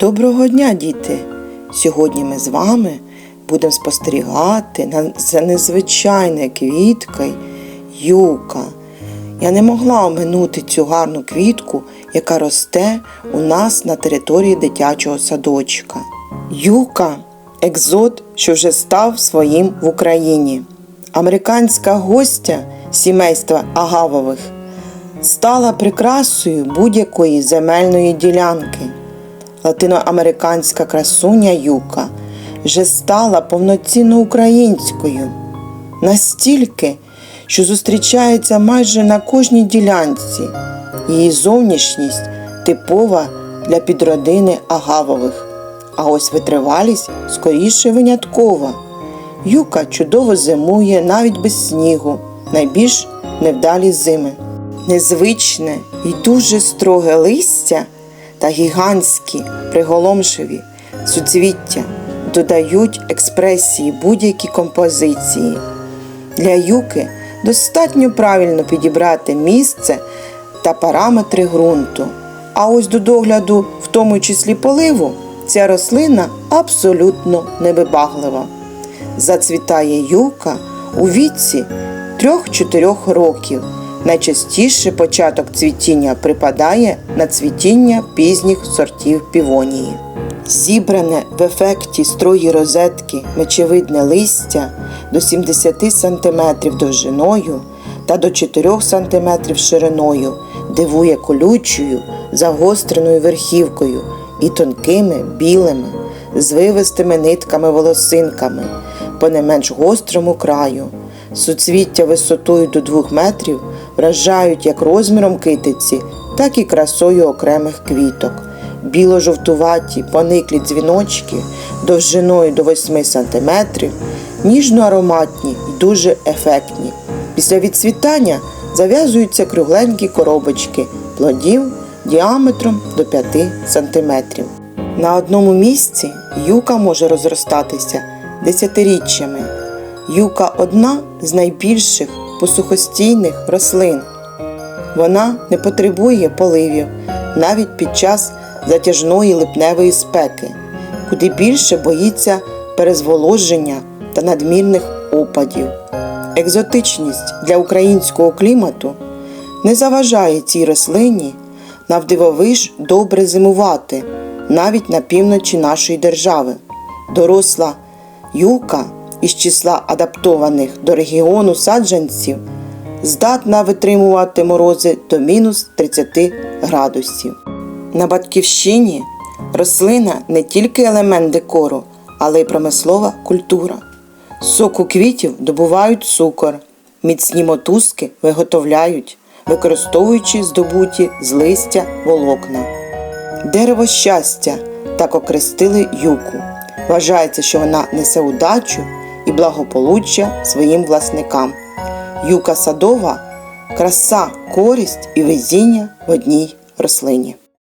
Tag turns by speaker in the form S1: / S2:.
S1: Доброго дня, діти! Сьогодні ми з вами будемо спостерігати за незвичайною квіткою юка. Я не могла оминути цю гарну квітку, яка росте у нас на території дитячого садочка. Юка екзот, що вже став своїм в Україні. Американська гостя сімейства Агавових стала прикрасою будь-якої земельної ділянки. Латиноамериканська красуня Юка вже стала повноцінно українською, настільки, що зустрічається майже на кожній ділянці. Її зовнішність типова для підродини Агавових, а ось витривалість скоріше виняткова. Юка чудово зимує навіть без снігу, найбільш невдалі зими. Незвичне і дуже строге листя та гігантські приголомшиві суцвіття додають експресії будь-які композиції. Для юки достатньо правильно підібрати місце та параметри ґрунту. А ось до догляду, в тому числі поливу, ця рослина абсолютно невибаглива. Зацвітає юка у віці 3-4 років. Найчастіше початок цвітіння припадає на цвітіння пізніх сортів півонії. Зібране в ефекті строї розетки мечевидне листя до 70 см довжиною та до 4 см шириною дивує колючою, загостреною верхівкою і тонкими білими, звивистими нитками волосинками по не менш гострому краю. Суцвіття висотою до 2 метрів вражають як розміром китиці, так і красою окремих квіток. Біло-жовтуваті пониклі дзвіночки довжиною до 8 см, ніжно-ароматні і дуже ефектні. Після відцвітання зав'язуються кругленькі коробочки плодів діаметром до 5 см. На одному місці юка може розростатися десятиріччями. Юка одна з найбільших посухостійних рослин. Вона не потребує поливів навіть під час затяжної липневої спеки, куди більше боїться перезволоження та надмірних опадів. Екзотичність для українського клімату не заважає цій рослині навдивовиж добре зимувати навіть на півночі нашої держави. Доросла юка із числа адаптованих до регіону саджанців здатна витримувати морози до мінус 30 градусів. На батьківщині рослина не тільки елемент декору, але й промислова культура. З соку квітів добувають цукор, міцні мотузки виготовляють, використовуючи здобуті з листя волокна. Дерево щастя так окрестили юку. Вважається, що вона несе удачу благополуччя своїм власникам. Юка садова краса, користь і везіння в одній рослині.